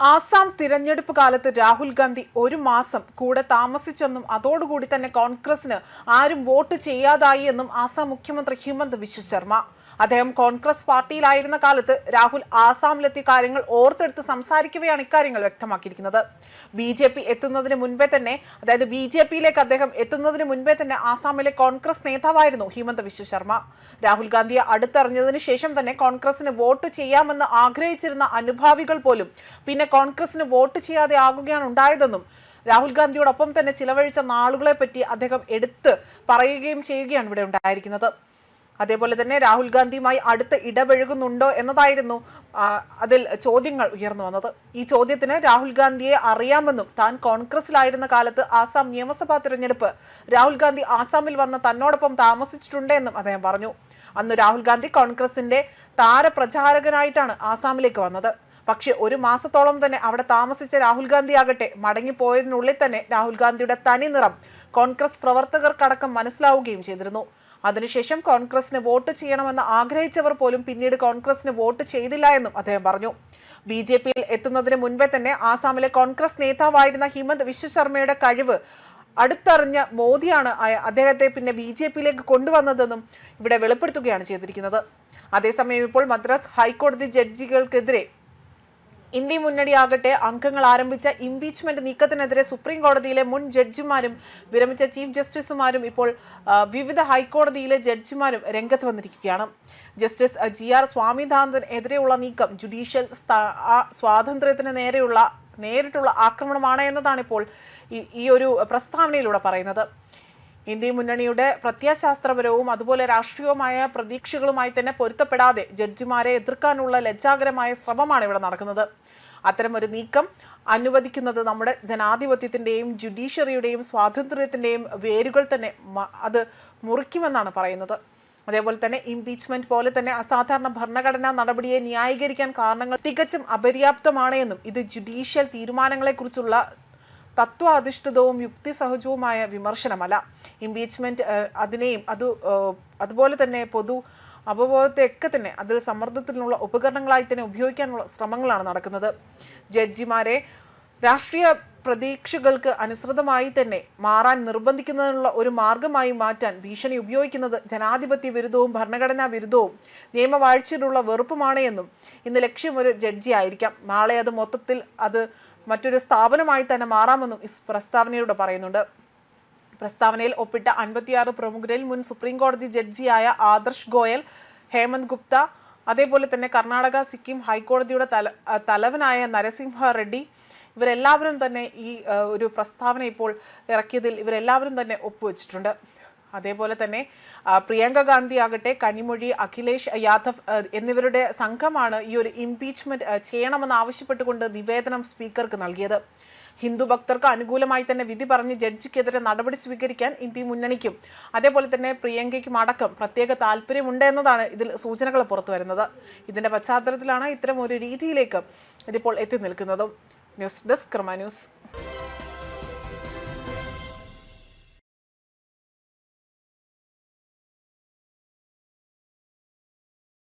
ആസാം തിരഞ്ഞെടുപ്പ് കാലത്ത് രാഹുൽ ഗാന്ധി ഒരു മാസം കൂടെ താമസിച്ചെന്നും അതോടുകൂടി തന്നെ കോൺഗ്രസിന് ആരും വോട്ട് ചെയ്യാതായി എന്നും ആസാം മുഖ്യമന്ത്രി ഹിമന്ത് വിശ്വ ശർമ്മ അദ്ദേഹം കോൺഗ്രസ് പാർട്ടിയിലായിരുന്ന കാലത്ത് രാഹുൽ ആസാമിലെത്തിയ കാര്യങ്ങൾ ഓർത്തെടുത്ത് സംസാരിക്കുകയാണ് ഇക്കാര്യങ്ങൾ വ്യക്തമാക്കിയിരിക്കുന്നത്. ബി ജെ പി എത്തുന്നതിന് മുൻപേ തന്നെ അതായത് ബി ജെ പിയിലേക്ക് അദ്ദേഹം എത്തുന്നതിന് മുൻപേ തന്നെ ആസാമിലെ കോൺഗ്രസ് നേതാവായിരുന്നു ഹിമന്ത വിശ്വ ശർമ്മ. രാഹുൽ ഗാന്ധിയെ അടുത്തറിഞ്ഞതിന് ശേഷം തന്നെ കോൺഗ്രസിന് വോട്ട് ചെയ്യാമെന്ന് ആഗ്രഹിച്ചിരുന്ന അനുഭാവികൾ പോലും പിന്നെ കോൺഗ്രസിന് വോട്ട് ചെയ്യാതെ ആകുകയാണ് ഉണ്ടായതെന്നും രാഹുൽ ഗാന്ധിയോടൊപ്പം തന്നെ ചിലവഴിച്ച നാളുകളെ പറ്റി അദ്ദേഹം എടുത്ത് പറയുകയും ചെയ്യുകയാണ് ഇവിടെ ഉണ്ടായിരിക്കുന്നത്. അതേപോലെ തന്നെ രാഹുൽ ഗാന്ധിയുമായി അടുത്ത് ഇടപഴകുന്നുണ്ടോ എന്നതായിരുന്നു അതിൽ ചോദ്യങ്ങൾ ഉയർന്നു വന്നത്. ഈ ചോദ്യത്തിന് രാഹുൽ ഗാന്ധിയെ അറിയാമെന്നും താൻ കോൺഗ്രസിലായിരുന്ന കാലത്ത് ആസാം നിയമസഭാ തിരഞ്ഞെടുപ്പ് രാഹുൽ ഗാന്ധി ആസാമിൽ വന്ന് തന്നോടൊപ്പം താമസിച്ചിട്ടുണ്ട് എന്നും അദ്ദേഹം പറഞ്ഞു. അന്ന് രാഹുൽ ഗാന്ധി കോൺഗ്രസിന്റെ താരപ്രചാരകനായിട്ടാണ് ആസാമിലേക്ക് വന്നത്. പക്ഷേ ഒരു മാസത്തോളം തന്നെ അവിടെ താമസിച്ച രാഹുൽ ഗാന്ധി ആകട്ടെ മടങ്ങിപ്പോയതിനുള്ളിൽ തന്നെ രാഹുൽ ഗാന്ധിയുടെ തനി നിറം കോൺഗ്രസ് പ്രവർത്തകർക്കടക്കം മനസ്സിലാവുകയും ചെയ്തിരുന്നു. അതിനുശേഷം കോൺഗ്രസിന് വോട്ട് ചെയ്യണമെന്ന് ആഗ്രഹിച്ചവർ പോലും പിന്നീട് കോൺഗ്രസിന് വോട്ട് ചെയ്തില്ല എന്നും അദ്ദേഹം പറഞ്ഞു. ബി ജെ പിയിൽ എത്തുന്നതിന് മുൻപേ തന്നെ ആസാമിലെ കോൺഗ്രസ് നേതാവായിരുന്ന ഹിമന്ത് വിശ്വശർമ്മയുടെ കഴിവ് അടുത്തറിഞ്ഞ മോദിയാണ് അദ്ദേഹത്തെ പിന്നെ ബി ജെ പിയിലേക്ക് കൊണ്ടുവന്നതെന്നും ഇവിടെ വെളിപ്പെടുത്തുകയാണ് ചെയ്തിരിക്കുന്നത്. അതേസമയം ഇപ്പോൾ മദ്രാസ് ഹൈക്കോടതി ജഡ്ജികൾക്കെതിരെ ഇന്ത്യ മുന്നണിയാകട്ടെ അംഗങ്ങൾ ആരംഭിച്ച ഇംപീച്ച്മെന്റ് നീക്കത്തിനെതിരെ സുപ്രീം കോടതിയിലെ മുൻ ജഡ്ജിമാരും വിരമിച്ച ചീഫ് ജസ്റ്റിസുമാരും ഇപ്പോൾ വിവിധ ഹൈക്കോടതിയിലെ ജഡ്ജിമാരും രംഗത്ത് വന്നിരിക്കുകയാണ്. ജസ്റ്റിസ് ജി ആർ സ്വാമിനാഥൻ എതിരെയുള്ള നീക്കം ജുഡീഷ്യൽ സ്വാതന്ത്ര്യത്തിന് നേരെയുള്ള നേരിട്ടുള്ള ആക്രമണമാണ് എന്നതാണ് ഇപ്പോൾ ഈ ഒരു പ്രസ്താവനയിലൂടെ പറയുന്നത്. ഇന്ത്യ മുന്നണിയുടെ പ്രത്യയശാസ്ത്രപരവും അതുപോലെ രാഷ്ട്രീയവുമായ പ്രതീക്ഷകളുമായി തന്നെ പൊരുത്തപ്പെടാതെ ജഡ്ജിമാരെ എതിർക്കാനുള്ള ലജ്ജാകരമായ ശ്രമമാണ് ഇവിടെ നടക്കുന്നത്. അത്തരമൊരു നീക്കം അനുവദിക്കുന്നത് നമ്മുടെ ജനാധിപത്യത്തിന്റെയും ജുഡീഷ്യറിയുടെയും സ്വാതന്ത്ര്യത്തിന്റെയും വേരുകൾ തന്നെ അത് മുറിക്കുമെന്നാണ് പറയുന്നത്. അതേപോലെ തന്നെ ഇംപീച്ച്മെന്റ് പോലെ തന്നെ അസാധാരണ ഭരണഘടനാ നടപടിയെ ന്യായീകരിക്കാൻ കാരണങ്ങൾ തികച്ചും അപര്യാപ്തമാണ് എന്നും ഇത് ജുഡീഷ്യൽ തീരുമാനങ്ങളെക്കുറിച്ചുള്ള തത്വാധിഷ്ഠിതവും യുക്തിസഹജവുമായ വിമർശനമല്ല. ഇംപീച്ച്മെന്റ് അതിനെയും അത് അതുപോലെ തന്നെ പൊതു അവബോധത്തെയൊക്കെ തന്നെ അതിൽ സമ്മർദ്ദത്തിനുള്ള ഉപകരണങ്ങളായി തന്നെ ഉപയോഗിക്കാനുള്ള ശ്രമങ്ങളാണ് നടക്കുന്നത്. ജഡ്ജിമാരെ രാഷ്ട്രീയ പ്രതീക്ഷകൾക്ക് അനുസൃതമായി തന്നെ മാറാൻ നിർബന്ധിക്കുന്നതിനുള്ള ഒരു മാർഗമായി മാറ്റാൻ ഭീഷണി ഉപയോഗിക്കുന്നത് ജനാധിപത്യ വിരുദ്ധവും ഭരണഘടനാ വിരുദ്ധവും നിയമവാഴ്ചയിലുള്ള വെറുപ്പുമാണ് എന്നും ഇന്ന് ലക്ഷ്യം ഒരു ജഡ്ജി ആയിരിക്കാം. നാളെ അത് മൊത്തത്തിൽ അത് മറ്റൊരു സ്ഥാപനമായി തന്നെ മാറാമെന്നും പ്രസ്താവനയിലൂടെ പറയുന്നുണ്ട്. പ്രസ്താവനയിൽ ഒപ്പിട്ട അൻപത്തിയാറ് പ്രമുഖരിൽ മുൻ സുപ്രീം കോടതി ജഡ്ജിയായ ആദർശ് ഗോയൽ ഹേമന്ത് ഗുപ്ത അതേപോലെ തന്നെ കർണാടക സിക്കിം ഹൈക്കോടതിയുടെ തല തലവനായ നരസിംഹ റെഡ്ഡി ഇവരെല്ലാവരും തന്നെ ഈ ഒരു പ്രസ്താവന ഇപ്പോൾ ഇറക്കിയതിൽ ഇവരെല്ലാവരും തന്നെ ഒപ്പുവെച്ചിട്ടുണ്ട്. അതേപോലെ തന്നെ പ്രിയങ്ക ഗാന്ധി ആകട്ടെ കനിമൊഴി അഖിലേഷ് യാദവ് എന്നിവരുടെ സംഘമാണ് ഈ ഒരു ഇംപീച്ച്മെന്റ് ചെയ്യണമെന്ന് ആവശ്യപ്പെട്ടുകൊണ്ട് നിവേദനം സ്പീക്കർക്ക് നൽകിയത്. ഹിന്ദു ഭക്തർക്ക് അനുകൂലമായി തന്നെ വിധി പറഞ്ഞ് ജഡ്ജിക്കെതിരെ നടപടി സ്വീകരിക്കാൻ ഇന്ത്യ മുന്നണിക്കും. അതേപോലെ തന്നെ പ്രിയങ്കയ്ക്കും അടക്കം പ്രത്യേക താല്പര്യമുണ്ട് എന്നതാണ് ഇതിൽ സൂചനകൾ പുറത്തു വരുന്നത്. ഇതിന്റെ പശ്ചാത്തലത്തിലാണ് ഇത്തരം ഒരു രീതിയിലേക്ക് ഇതിപ്പോൾ എത്തി നിൽക്കുന്നതും. ന്യൂസ് ഡെസ്ക് ക്രമ ന്യൂസ്.